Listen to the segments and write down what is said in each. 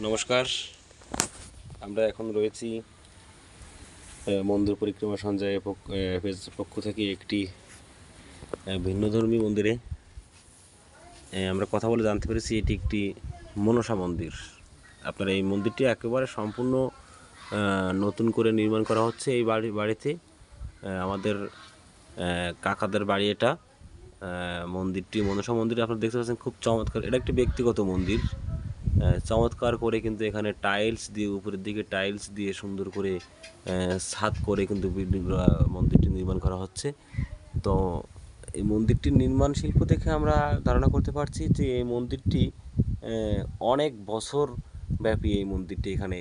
নমস্কার। আমরা এখন রয়েছি মন্দির পরিক্রমা সঞ্জয় পক্ষ- থেকে একটি ভিন্নধর্মী মন্দিরে। আমরা কথা বলে জানতে পেরেছি, এটি একটি মনসা মন্দির। আপনার এই মন্দিরটি একেবারে সম্পূর্ণ নতুন করে নির্মাণ করা হচ্ছে এই বাড়ি, বাড়িতে। আমাদের কাকাদের বাড়ি এটা। মন্দিরটি মনসা মন্দির, আপনারা দেখতে পাচ্ছেন, খুব চমৎকার। এটা একটি ব্যক্তিগত মন্দির। চমৎকার করে কিন্তু এখানে টাইলস দিয়ে উপরের দিকে টাইলস দিয়ে সুন্দর করে ছাদ করে কিন্তু বিল্ডিং মন্দিরটি নির্মাণ করা হচ্ছে। তো এই মন্দিরটির নির্মাণ শিল্প দেখে আমরা ধারণা করতে পারছি যে এই মন্দিরটি অনেক বছর ব্যাপী এই মন্দিরটি এখানে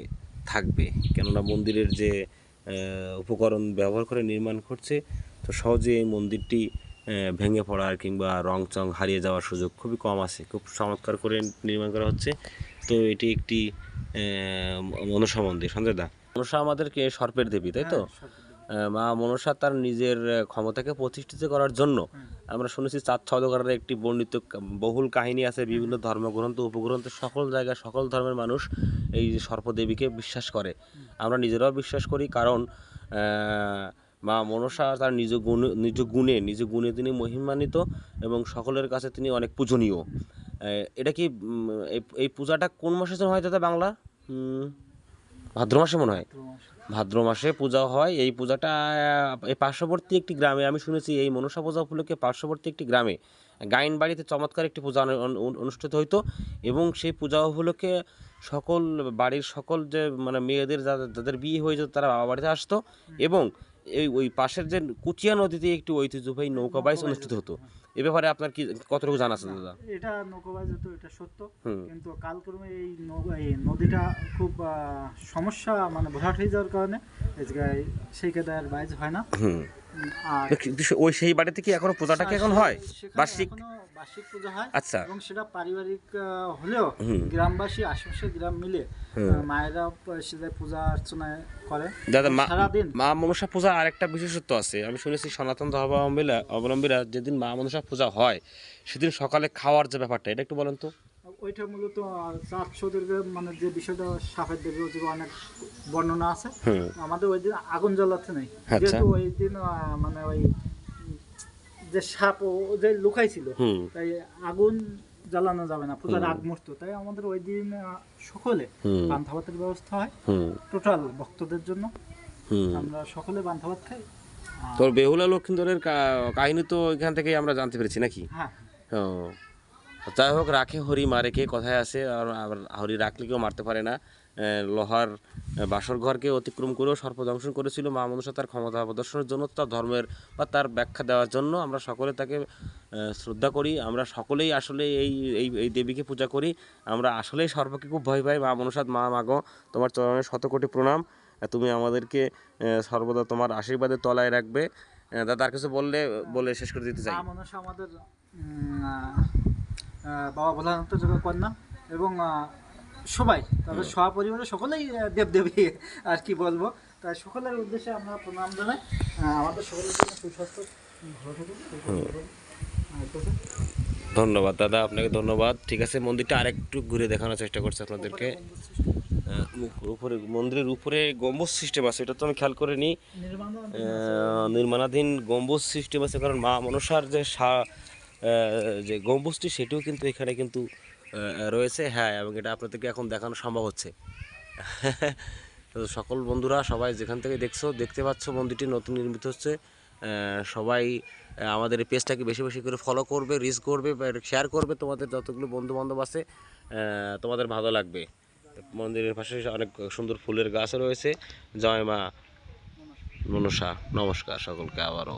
থাকবে। কেননা মন্দিরের যে উপকরণ ব্যবহার করে নির্মাণ করছে, তো সহজে এই মন্দিরটি ভেঙে পড়ার কিংবা রং চং হারিয়ে যাওয়ার সুযোগ খুবই কম আছে। খুব চমৎকার করে নির্মাণ করা হচ্ছে। তো এটি একটি মনসা মন্দির। সঞ্জয় দা মনসা আমাদেরকে সর্পের দেবী তাই তো? মা মনসা তার নিজের ক্ষমতাকে প্রতিষ্ঠিত করার জন্য আমরা শুনেছি চাঁদ ছদকারের একটি বর্ণিত বহুল কাহিনী আছে বিভিন্ন ধর্মগ্রন্থ উপগ্রন্থ সকল জায়গায় সকল ধর্মের মানুষ এই সর্পদেবীকে বিশ্বাস করে। আমরা নিজেরাও বিশ্বাস করি কারণ মা মনসা তার নিজ গুণ নিজ গুণে নিজ গুণে তিনি মহিমান্বিত এবং সকলের কাছে তিনি অনেক পূজনীয়। এটা কি এই- পূজাটা কোন মাসে যেন হয় দাদা বাংলা? ভাদ্র মাসে মনে হয়? ভাদ্র মাসে। পূজা হয়। এই পূজাটা এই পার্শ্ববর্তী একটি গ্রামে আমি শুনেছি এই মনসা পূজা উপলক্ষে পার্শ্ববর্তী একটি গ্রামে গাইন বাড়িতে চমৎকার একটি পূজা অনু- অনু- অনুষ্ঠিত হইতো এবং সেই পূজা উপলক্ষে সকল বাড়ির সকল যে মানে মেয়েদের যাদের যাদের বিয়ে হয়ে যেত তারা বাবা বাড়িতে আসতো এবং এই ওই পাশের যে কুচিয়া নদীতে একটি ঐতিহ্যবাহী নৌকা বাইচ অনুষ্ঠিত হতো। এ ব্যাপারে আপনার কি কতটুকু জানা আছে দাদা? এটা নৌকা নৌকাবাজ হতো এটা সত্য। কিন্তু কালক্রমে এই নদীটা খুব আহ, সমস্যা মানে ভরাট হয়ে যাওয়ার কারণে সেই কেদার বাইজ হয় না। ওই সেই বাড়িতে কি এখনও পূজাটা কি এখন হয়? বার্ষিক বার্ষিক পূজা হয় আচ্ছা। এবং সেটা পারিবারিক হলেও গ্রামবাসী আশেপাশের গ্রাম মিলে মায়েরা সেটা পূজা অর্চনা করে। দাদা মা মনসা পূজা আরেকটা বিশেষত্ব আছে। আমি শুনেছি সনাতন ধর্মাবলম্বীরা অবলম্বীরা যেদিন মা মনসা পূজা হয় সেদিন সকালে খাওয়ার যে ব্যাপারটা এটা একটু বলেন তো। ওইটা মূলত মানে যে বিষয়টা সাপের দেবী অনেক বর্ণনা আছে। আমাদের ওই দিন আগুন জ্বালাতে নেই। আচ্ছা। যেহেতু ওই দিন মানে ওই যে সাপ ও যে লুকাইছিল তাই আগুন জ্বালানো যাবে না পূজার আগ মুহূর্ত। তাই আমাদের ওই দিন সকলে। পান্থা ভাতের ব্যবস্থা হয়। টোটাল ভক্তদের জন্য। আমরা সকলে পান্থা ভাত খাই তোর বেহুলা লক্ষ্মীন্দরের কাহিনী তো এখান থেকেই আমরা জানতে পেরেছি নাকি? হ্যাঁ। যাই হোক রাখে হরি মারে কে, কথায় আছে, আর হরি রাখলে কেউ মারতে পারে না। লোহার বাসর ঘরকে অতিক্রম করেও সর্পদংশন করেছিল মা মনুষ্য তার ক্ষমতা প্রদর্শনের জন্য তার ধর্মের বা তার ব্যাখ্যা দেওয়ার জন্য। আমরা সকলে তাকে শ্রদ্ধা করি। আমরা সকলেই আসলে এই এই এই দেবীকে পূজা করি। আমরা আসলেই সর্পকে খুব ভয় পাই। মা মনুষাদ মা, মাগো, তোমার চরণে শতকোটি প্রণাম। তুমি আমাদেরকে সর্বদা তোমার আশীর্বাদের তলায় রাখবে। দাদা, আর কিছু বললে, বলে শেষ করে দিতে চাই। আমাদের বাবা ভোলানাথ যোগা কন্যা এবং সবাই তবে সপরিবারে সকলেই দেবদেবী আর কি বলব। তাই সকলের উদ্দেশ্যে আমরা প্রণাম জানাই। আমাদের সকলের জন্য সুস্বাস্থ্য। ভালো থাকুন ধন্যবাদ দাদা আপনাকে ধন্যবাদ। ঠিক আছে মন্দিরটা আরেকটু ঘুরে দেখানোর চেষ্টা করছি আপনাদেরকে। উপরে মন্দিরের উপরে গম্বুজ সিস্টেম আছে এটা তো আমি খেয়াল করে নিই নির্মাণাধীন গম্বুজ সিস্টেম আছে কারণ মা মনসার যে যে গম্বুজটি, সেটিও কিন্তু এখানে কিন্তু রয়েছে। হ্যাঁ এবং এটা আপনাদেরকে এখন দেখানো সম্ভব হচ্ছে। তো সকল বন্ধুরা, সবাই যেখান থেকে দেখছ, দেখতে পাচ্ছ মন্দিরটি নতুন নির্মিত হচ্ছে। সবাই আমাদের এই পেজটাকে বেশি বেশি করে ফলো করবে রিচ করবে শেয়ার করবে। তোমাদের যতগুলো বন্ধু বান্ধব আছে তোমাদের ভালো লাগবে। মন্দিরের পাশে অনেক সুন্দর ফুলের গাছও রয়েছে। জয় মা মনসা। নমস্কার সকলকে আবারও।